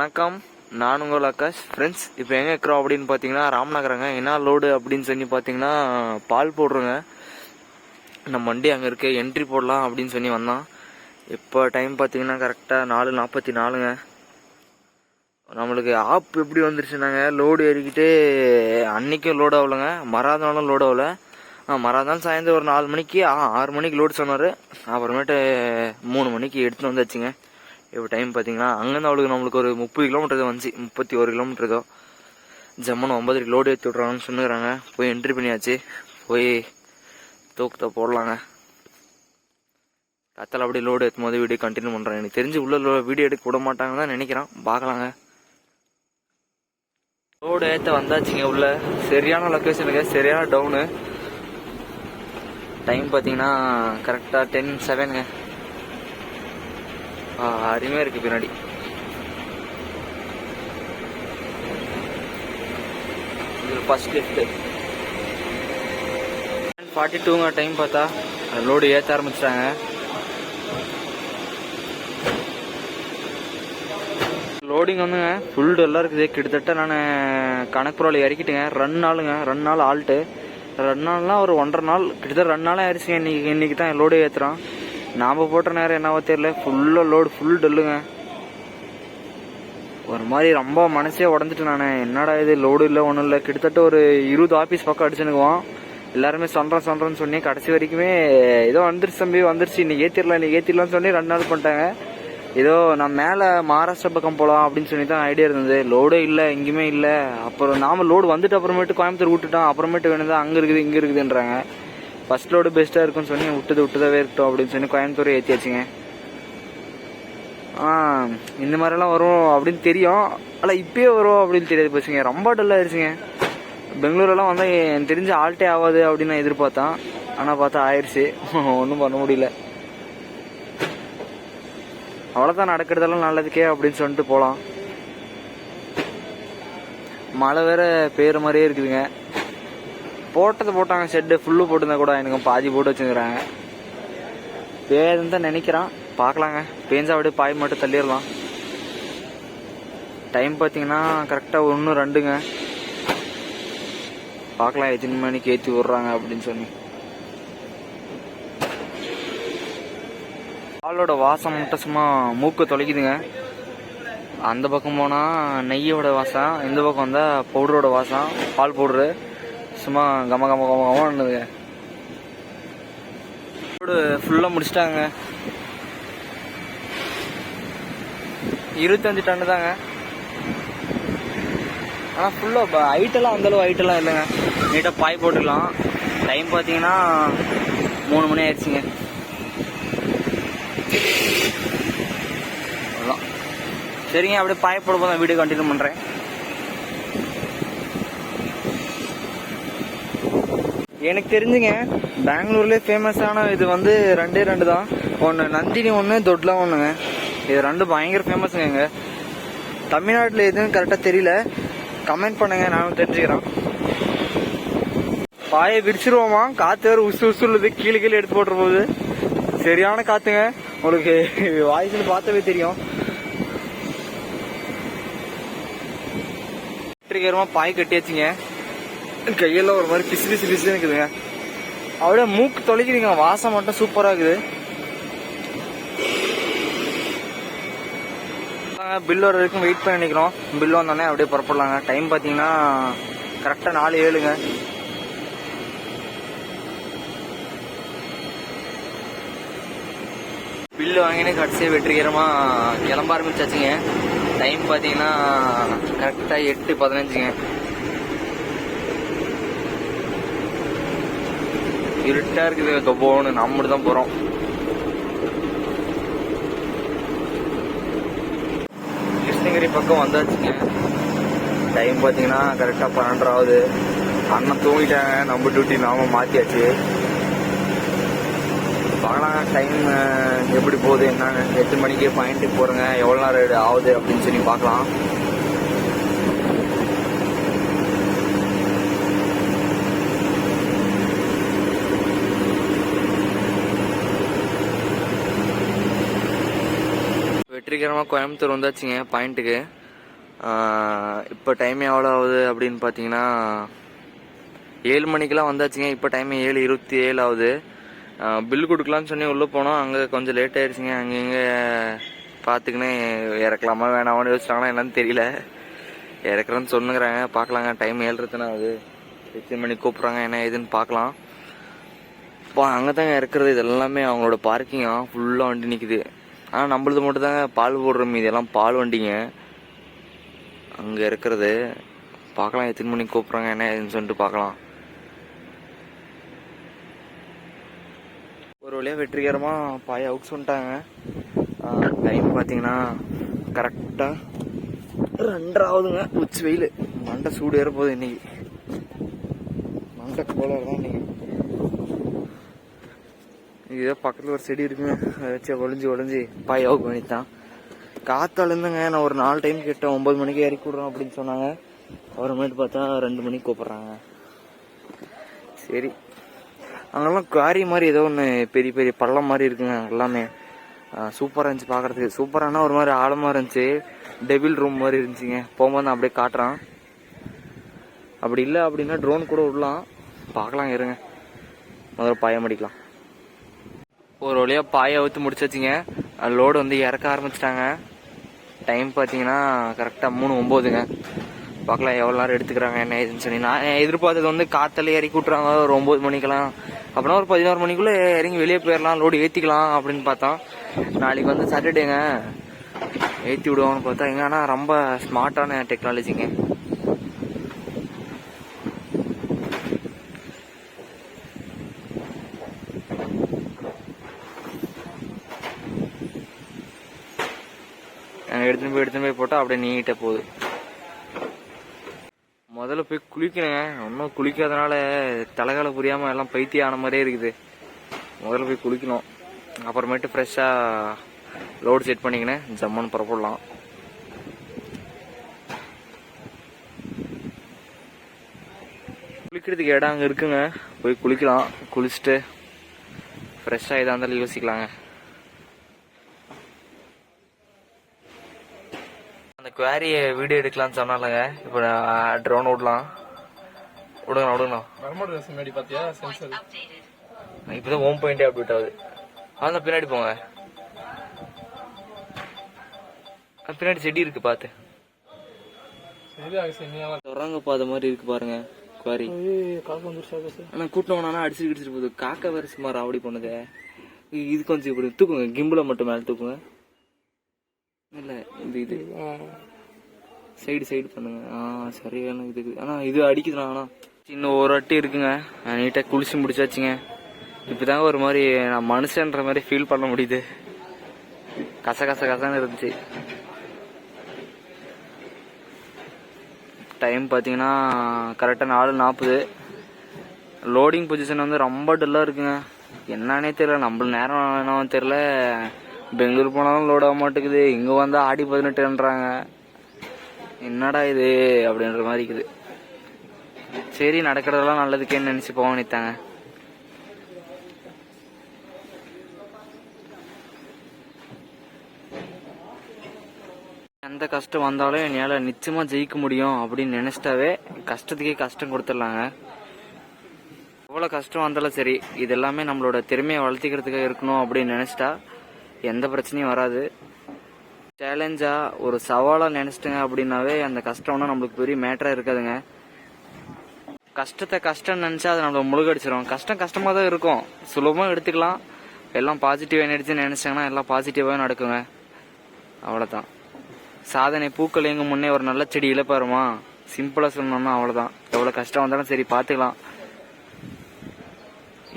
வணக்கம். நான் உங்கள் ஆகாஷ். ஃப்ரெண்ட்ஸ் இப்போ எங்கே இருக்கிறோம் அப்படின்னு பார்த்தீங்கன்னா ராம்நகரங்க. என்ன லோடு அப்படின்னு சொல்லி பார்த்தீங்கன்னா பால் போடுறோங்க. நம்ம வண்டி அங்கே இருக்கு. என்ட்ரி போடலாம் அப்படின்னு சொல்லி வந்தான். இப்போ டைம் பார்த்தீங்கன்னா கரெக்டாக நாலு நாற்பத்தி நாலுங்க. நம்மளுக்கு ஆப் எப்படி வந்துருச்சுனாங்க? லோடு ஏறிக்கிட்டு அன்னைக்கும் லோடு ஆகலைங்க. மறாதனாலும் லோடு ஆகல. மறாதான் சாயந்தரம் ஒரு நாலு மணிக்கு ஆ ஆறு மணிக்கு லோடு சொன்னார். அப்புறமேட்டு மூணு மணிக்கு எடுத்துன்னு வந்தாச்சுங்க. இப்போ டைம் பார்த்தீங்கன்னா அங்கேருந்து அவளுக்கு நம்மளுக்கு ஒரு முப்பது கிலோமீட்டர் வந்துச்சு. முப்பத்தி ஒரு கிலோமீட்டர் ஏதோ. ஜம்மன் ஒன்பதுக்கு லோடு ஏற்றி விட்றாங்கன்னு சொன்னுக்கிறாங்க போய் என்ட்ரி பண்ணியாச்சு. போய் தூக்கத்தை போடலாங்க. கத்தல் அப்படியே லோடு ஏற்றும் போது வீடியோ கண்டினியூ பண்ணுறேன் எனக்கு தெரிஞ்சு உள்ள வீடியோ எடுக்க விட மாட்டாங்கன்னு தான் நினைக்கிறேன். பார்க்கலாங்க. லோடு ஏற்ற வந்தாச்சுங்க உள்ள. சரியான லொக்கேஷனுங்க சரியான டவுனு டைம் பார்த்தீங்கன்னா கரெக்டாக டென் செவனுங்க அருமையாக இருக்குது பின்னாடி. இது ஃபர்ஸ்ட் லிஃப்ட்டு ஃபார்ட்டி டூங்க டைம் பார்த்தா லோடு ஏற்ற ஆரம்பிச்சிட்டாங்க. லோடிங் வந்துங்க ஃபுல் டல்லாக இருக்குது. கிட்டத்தட்ட நான் கணக்குப்புறாவில் இறக்கிட்டுங்க. ரெண்டு நாளுங்க ரெண்டு நாள் ஆல்ட்டு ரெண்டு நாள்லாம் ஒரு ஒன்றரை நாள் கிட்டத்தட்ட ரெண்டு நாளாக ஆயிடுச்சுங்க இன்னைக்கு இன்னைக்கு தான் லோடு ஏற்றுறோம் நாம் போட்ட நேரம் என்னவோ தெரியல. ஃபுல்லாக லோடு ஃபுல் டல்லுங்க ஒரு மாதிரி ரொம்ப மனசே உடஞ்சிட்டு நான். என்னடா இது லோடு இல்லை ஒன்றும் இல்லை. கிட்டத்தட்ட ஒரு இருபது ஆஃபீஸ் பக்கம் அடிச்சுனுக்குவோம் எல்லாருமே சொல்கிறேன் சொல்கிறேன்னு சொன்னி கடைசி வரைக்குமே ஏதோ வந்துருச்சு தம்பி வந்துருச்சு. இன்னைக்கு ஏற்றிடலாம் இன்னைக்கு ஏற்றிடலாம்னு சொல்லி ரெண்டு நாள் பண்ணிட்டாங்க. ஏதோ நான் மேலே மகாராஷ்டிரா பக்கம் போகலாம் அப்படின்னு சொல்லி தான் ஐடியா இருந்தது லோடே இல்லை எங்கேயுமே இல்லை. அப்புறம் நாம் லோடு வந்துட்டு அப்புறமேட்டு கோயம்புத்தூர் விட்டுட்டோம். அப்புறமேட்டு வேணுதான் அங்கே இருக்குது இங்கே இருக்குதுன்றாங்க. ஃபர்ஸ்ட் லோடு பெஸ்ட்டாக இருக்குன்னு சொல்லி விட்டது விட்டுதாவே இருக்கட்டும் அப்படின்னு சொல்லி கோயம்புத்தூர் ஏற்றியாச்சுங்க ஆ இந்த மாதிரிலாம் வரும் அப்படின்னு தெரியும். ஆனால் இப்பயே வரும் அப்படின்னு தெரியாது பசுங்க. ரொம்ப டல் ஆயிடுச்சுங்க பெங்களூர்லாம் வந்தால் எனக்கு தெரிஞ்சு ஆல்ட்டே ஆகாது அப்படின்னு நான் எதிர்பார்த்தேன். ஆனால் பார்த்தா ஆயிடுச்சு ஒன்றும் பண்ண முடியல. அவ்வளோதான் நடக்கிறதெல்லாம் நல்லதுக்கே அப்படின்னு சொல்லிட்டு போகலாம் மழை வேற பெய்கிற மாதிரியே இருக்குதுங்க. போட்டது போட்டாங்க ஷெட்டு ஃபுல்லு போட்டிருந்தா கூட எனக்கு பாதி போட்டு வச்சுக்கிறாங்க பேருன்னு தான் நினைக்கிறான். பார்க்கலாங்க. பேஞ்சா அப்படியே பாய் மட்டும் தள்ளிடலாம். டைம் பார்த்தீங்கன்னா கரெக்டாக ஒன்று ரெண்டுங்க. பார்க்கலாம் எத்தனை மணிக்கு ஏற்றி விட்றாங்க அப்படின்னு சொல்லி. பாலோட வாசம் மட்டும் சும்மா மூக்கு தொலைக்குதுங்க. அந்த பக்கம் போனால் நெய்யோட வாசம் இந்த பக்கம் வந்தால் பவுடரோட வாசம் பால் பவுட்ரு சும்மா கம கம கம கமன்னுதுங்க ஃபுல்லாக முடிச்சிட்டாங்க. இருபத்தஞ்சு டன்னு தாங்க. ஆனால் ஃபுல்லாக இப்போ ஹைட்டெல்லாம் அந்தளவு ஹைட்டெல்லாம் இல்லைங்க. நீட்டாக பாய் போட்டுக்கலாம். டைம் பார்த்தீங்கன்னா மூணு மணி ஆயிடுச்சுங்க. சரிங்க அப்படியே பாய் போட போதும் வீடியோ கண்டினியூ பண்ணுறேன் எனக்கு தெரிஞ்சுங்க பெங்களூர்லேயே ஃபேமஸான இது வந்து ரெண்டே ரெண்டு தான். ஒன்று நந்தினி ஒன்று தொட்லா ஒன்றுங்க இது ரெண்டும் பயங்கர ஃபேமஸுங்க இங்கே. தமிழ்நாட்டில் எதுன்னு கரெக்டாக தெரியல. கமெண்ட் பண்ணுங்க நானும் தெரிஞ்சுக்கிறேன். பாயை விரிச்சிருவோமா? காற்று வேறு உசு உசுள்ளது கீழே கீழே எடுத்து போட்டுற போகுது சரியான காற்றுங்க உங்களுக்கு வாய்ஸில் பார்த்தாவே தெரியும். வெற்றிகரமாக பாய் கட்டியாச்சுங்க. கையெல்லாம் ஒரு மாதிரி பிசு பிசு பிசுன்னு இருக்குதுங்க. அப்படியே மூக்கு தொலைக்குதுங்க. வாசம் மட்டும் சூப்பராக இருக்குது. பில் வர வரைக்கும் வெயிட் பண்ணி நிற்கிறோம் பில் வந்தோடனே அப்படியே புறப்படலாங்க. டைம் பார்த்தீங்கன்னா கரெக்டாக நாலு ஏழுங்க. பில்லு வாங்கினே கடைசியாக வெற்றிகரமாக கிளம்ப ஆரம்பிச்சாச்சுங்க. டைம் பார்த்தீங்கன்னா கரெக்டாக எட்டு பதினஞ்சுங்க. இருட்டா இருக்குது கபோன்னு நம்ம மட்டும் தான் போறோம். கிருஷ்ணகிரி பக்கம் வந்தாச்சுங்க. டைம் பார்த்தீங்கன்னா கரெக்டாக பன்னெண்டாவது அண்ணன் தூங்கிட்டாங்க நம்ம டியூட்டி நாம மாற்றியாச்சு பார்க்கலாம் டைம் எப்படி போகுது என்னன்னு. எட்டு மணிக்கு பாயிண்ட்டுக்கு போகிறேங்க எவ்வளோ நேரம் ஆகுது அப்படின்னு சொல்லி பார்க்கலாம். வெற்றிகரமாக கோயம்புத்தூர் வந்தாச்சுங்க பாயிண்ட்டுக்கு. இப்போ டைம் எவ்வளோ ஆகுது அப்படின்னு பார்த்தீங்கன்னா ஏழு மணிக்கெலாம் வந்தாச்சுங்க இப்போ டைம் ஏழு இருபத்தி ஏழு ஆகுது. பில் கொடுக்கலான்னு சொல்லி உள்ளே போனோம் அங்கே கொஞ்சம் லேட் ஆயிடுச்சுங்க அங்கே இங்கே பார்த்துக்கினே இறக்கலாமா வேணாமான்னு யோசிச்சாங்கன்னா என்னன்னு தெரியல. இறக்குறேன்னு சொன்னுங்கிறாங்க பார்க்கலாங்க டைம் ஏழுறதுனா ஆகுது. எத்தனை மணிக்கு கூப்பிட்றாங்க என்ன ஏதுன்னு பார்க்கலாம் இப்போ அங்கே தாங்க இறக்குறது இது எல்லாமே அவங்களோட பார்க்கிங்காக ஃபுல்லாக வண்டி நிற்குது ஆனால் நம்மளது மட்டும் தாங்க பால் போடுற மீதியெல்லாம் பால் வண்டிங்க. அங்கே இருக்கிறது. பார்க்கலாம் எத்தனை மணிக்கு கூப்பிட்றாங்க என்ன ஏதுன்னு சொல்லிட்டு பார்க்கலாம். ஒரு வழியாக வெற்றிகரமாக பாய அவுக்ஸ் வந்துட்டாங்க டைம் பார்த்தீங்கன்னா கரெக்டாக ரெண்டரை ஆகுதுங்க உச்சி வெயில். மண்டை சூடு ஏற போகுது இன்னைக்கு. மண்டை கோளாறு தான் இன்னைக்கு. ஏதோ பக்கத்தில் ஒரு செடி இருக்குங்க அதை வச்சு ஒளிஞ்சு ஒளிஞ்சு பாயாவுக்கு பண்ணித்தான் காத்தால இருந்துங்க நான் ஒரு நாலு டைம் கேட்டேன் ஒம்பது மணிக்கு இறக்கி விட்றோம் அப்படின்னு சொன்னாங்க. அப்புறமேட்டு பார்த்தா ரெண்டு மணிக்கு கூப்பிட்றாங்க. சரி. அங்கெல்லாம் குவாரி மாதிரி ஏதோ ஒன்று பெரிய பெரிய பள்ளம் மாதிரி இருக்குங்க எல்லாமே. சூப்பராக இருந்துச்சு பார்க்குறதுக்கு சூப்பரானா ஒரு மாதிரி ஆழமாக இருந்துச்சு. டெபிள் ரூம் மாதிரி இருந்துச்சுங்க. போகும்போது நான் அப்படியே காட்டுறான். அப்படி இல்லை அப்படின்னா ட்ரோன் கூட விடலாம். பார்க்கலாம் இருங்க. முதல்ல பயம் அடிக்கலாம். ஒரு வழியாக பாயை அவுத்து முடிச்சாச்சுங்க. லோடு வந்து இறக்க ஆரம்பிச்சிட்டாங்க. டைம் பார்த்தீங்கன்னா கரெக்டாக மூணு ஒம்போதுங்க. பார்க்கலாம் எவ்வளோ நேரம் எடுத்துக்கிறாங்க என்ன ஏதுன்னு சொல்லி. நான் எதிர்பார்த்தது வந்து காற்றுல இறக்கி விட்றாங்க ஒரு ஒம்பது மணிக்கெல்லாம். அப்படின்னா ஒரு பதினோரு மணிக்குள்ளே இறங்கி வெளியே போயிடலாம் லோடு ஏற்றிக்கலாம் அப்படின்னு பார்த்தோம். நாளைக்கு வந்து சாட்டர்டேங்க ஏற்றி விடுவாங்கன்னு பார்த்தா எங்கன்னா ஆனால் ரொம்ப ஸ்மார்ட்டான டெக்னாலஜிங்க எடுத்துன்னு போய் எடுத்துன்னு போய் போட்டால் அப்படியே நீட்டாக போகுது. முதல்ல போய் குளிக்கணுங்க. இன்னும் குளிக்காதனால தலைகால புரியாமல் எல்லாம் பைத்தியம் ஆன மாதிரியே இருக்குது. முதல்ல போய் குளிக்கணும். அப்புறமேட்டு ஃப்ரெஷ்ஷாக லோடு செட் பண்ணிக்கினேன் ஜம்முன்னு புறப்படலாம். குளிக்கிறதுக்கு இடம் அங்கே இருக்குங்க. போய் குளிக்கலாம். குளிச்சுட்டு ஃப்ரெஷ்ஷாக எதாக இருந்தாலும் யோசிக்கலாங்க. குவாரியை வீடியோ எடுக்கலாம்னு சொன்னாலங்க இப்போ ட்ரோன் விடலாம் விடுங்கண்ணா விடுங்கண்ணா. வரமாடு ரசம் முன்னாடி பாத்தியா? சென்சர் இப்போதான் ஹோம் பாயிண்டே அப்டேட் ஆகுது. அந்த பின்னாடி போங்க. பின்னாடி செடி இருக்கு பார்த்து சரி அது மாதிரி இருக்கு பாருங்க குவாரி ஆனா கூட்டம் வேணா அடிச்சு கிடிச்சிட்டு போகுது. காக்கா வேற சும்மா ராவடி பண்ணுது. இது கொஞ்சம் இப்படி தூக்குங்க கிம்பிள மட்டும் மேல தூக்குங்க. இல்ல இது இது. சைடு சைடு பண்ணுங்க. ஆ சரியான இது ஆனால் இது அடிக்குதுண்ணா ஆனால் இன்னும் ஒரு வாட்டி இருக்குங்க. நான் நீட்டா குளிச்சு முடிச்சாச்சுங்க. இப்போதாங்க ஒரு மாதிரி நான் மனுஷன்ற மாதிரி ஃபீல் பண்ண முடியுது. கச கச கசன்னு இருந்துச்சு. டைம் பார்த்தீங்கன்னா கரெக்டாக நாலு நாற்பது. லோடிங் பொசிஷன் வந்து ரொம்ப டல்லாக இருக்குங்க. என்னன்னே தெரில நம்மள நேரம் என்னவோ தெரில பெங்களூர் போனாலும் லோட் ஆக மாட்டேங்குது. இங்கே வந்தால் ஆடி பதினெட்டுன்றாங்க. என்னடா இது அப்படின்ற மாதிரி இருக்குது. சரி நடக்கிறதெல்லாம் நல்லதுக்கேன்னு நினச்சி போக நினைத்தாங்க. எந்த கஷ்டம் வந்தாலும் என்னால் நிச்சயமாக ஜெயிக்க முடியும் அப்படின்னு நினச்சிட்டாவே கஷ்டத்துக்கே கஷ்டம் கொடுத்துடலாங்க. எவ்வளோ கஷ்டம் வந்தாலும் சரி இது எல்லாமே நம்மளோட திறமையை வளர்த்திக்கிறதுக்காக இருக்கணும் அப்படின்னு நினச்சிட்டா எந்த பிரச்சனையும் வராது. சேலஞ்சா ஒரு சவாலாக நினச்சிட்டுங்க அப்படின்னாவே அந்த கஷ்டம்னா நம்மளுக்கு பெரிய மேட்டராக இருக்காதுங்க. கஷ்டத்தை கஷ்டம் நினச்சா அது நம்மளை முழுகடிச்சிடும் கஷ்டம் கஷ்டமாக தான் இருக்கும். சுலபமாக எடுத்துக்கலாம். எல்லாம் பாசிட்டிவ் எனர்ஜி நினச்சாங்கன்னா எல்லாம் பாசிட்டிவாக நடக்குங்க. அவ்வளோதான் சாதனை பூக்கள் எங்கும் முன்னே ஒரு நல்ல செடி இழப்பாருமா சிம்பிளாக சொன்னோம்னா அவ்வளோதான் எவ்வளோ கஷ்டம் வந்தாலும் சரி பார்த்துக்கலாம்.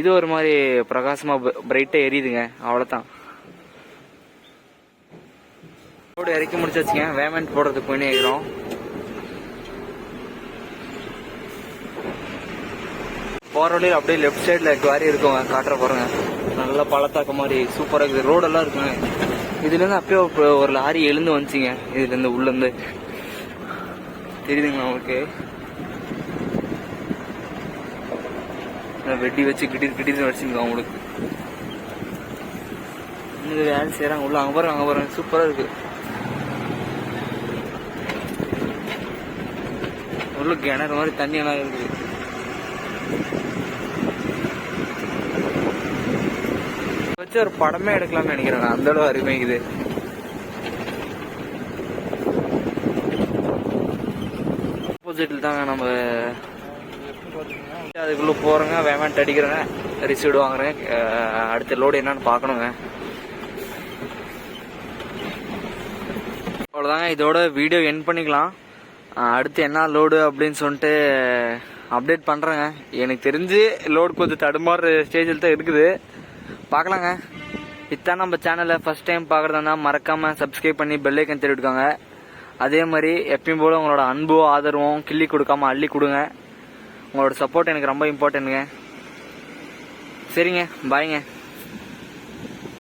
இது ஒரு மாதிரி பிரகாசமாக பிரைட்டாக எரியுதுங்க. அவ்வளோதான் ரோடு இறக்கி முடிச்சாச்சுங்க வேமெண்ட் போடுறதுக்கு போயினே இருக்கிறோம் போற வழியில் அப்படியே லெஃப்ட் சைடில் குவாரி இருக்குங்க காட்டுற பாருங்க. நல்லா பழத்தாக்க மாதிரி சூப்பராக இருக்குது. ரோடெல்லாம் இருக்குங்க. இதுலேருந்து அப்பயே ஒரு- லாரி எழுந்து வந்துச்சுங்க. இதுலேருந்து உள்ளேருந்து தெரியுதுங்களா உங்களுக்கு? வெட்டி வச்சு கிட்டி கிட்டி வச்சுங்க உங்களுக்கு. வேலை செய்யறாங்க உள்ள அங்கே பாருங்க அங்கே பாருங்க. சூப்பராக இருக்கு. உள்ள கிணறு மாதிரி தண்ணி எல்லாம் இருக்குது. வச்சு ஒரு படமே எடுக்கலாம்னு நினைக்கிறேன். அந்த அளவு அருமைக்குது ஆப்போசிட்டில் தாங்க நம்ம எப்படி பார்த்தீங்கன்னா அதுக்குள்ள போறேங்க. வேமெண்ட் அடிக்கிறேங்க. ரிசீவ்டு வாங்குறேன். அடுத்த லோடு என்னன்னு பார்க்கணுங்க. அவ்வளோதாங்க இதோட வீடியோ என் பண்ணிக்கலாம். அடுத்து என்ன லோடு அப்படின்னு சொல்லிட்டு அப்டேட் பண்ணுறேங்க எனக்கு தெரிஞ்சு லோடு கொஞ்சம் தடுமாறு ஸ்டேஜில் தான் இருக்குது. பார்க்கலாங்க. இத்தான் நம்ம சேனலை ஃபஸ்ட் டைம் பார்க்குறதா மறக்காமல் சப்ஸ்கிரைப் பண்ணி பெல்லைக்கன் தெரிவிட்டுக்காங்க அதே மாதிரி எப்பயும் போல் உங்களோட அன்பும் ஆதரவும் கிள்ளி கொடுக்காம அள்ளி கொடுங்க. உங்களோட சப்போர்ட் எனக்கு ரொம்ப இம்பார்ட்டன்ட்ங்க சரிங்க பாய்ங்க